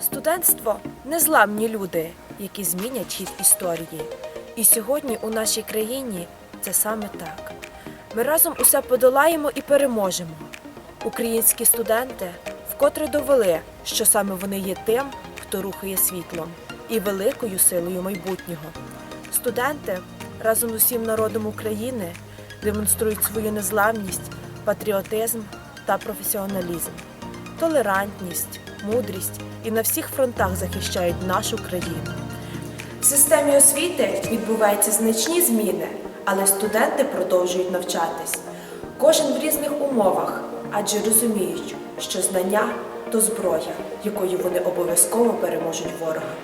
Студентство незламні люди, які змінять хід історії. І сьогодні у нашій країні це саме так. Ми разом усе подолаємо і переможемо. Українські студенти вкотре довели, що саме вони є тим, хто рухає світлом і великою силою майбутнього. Студенти разом з усім народом України демонструють свою незламність, патріотизм та професіоналізм, толерантність, мудрість і на всіх фронтах захищають нашу країну. В системі освіти відбуваються значні зміни, але студенти продовжують навчатись. Кожен в різних умовах, адже розуміють, що знання то зброя, якою вони обов'язково переможуть ворога.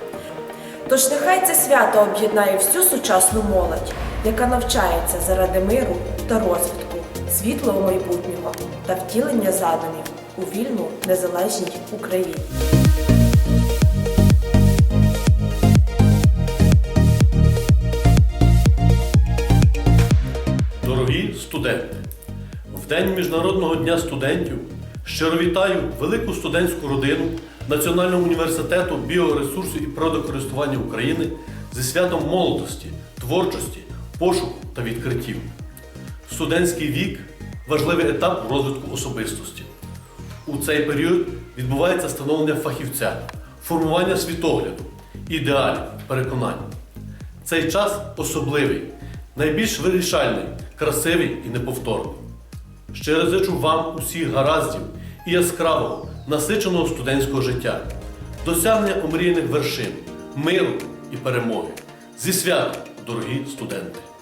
Тож нехай це свято об'єднає всю сучасну молодь, яка навчається заради миру та розвитку, світлого майбутнього та втілення задумів у вільну незалежній Україні. Дорогі студенти, в День Міжнародного дня студентів щиро вітаю велику студентську родину Національного університету біоресурсів і природокористування України зі святом молодості, творчості, пошуку та відкриттів. Студентський вік важливий етап розвитку особистості. У цей період відбувається становлення фахівця, формування світогляду, ідеалів, переконань. Цей час особливий, найбільш вирішальний, красивий і неповторний. Щиро зичу вам усіх гараздів і яскравого, насиченого студентського життя, досягнення омріяних вершин, миру і перемоги. Зі святом, дорогі студенти!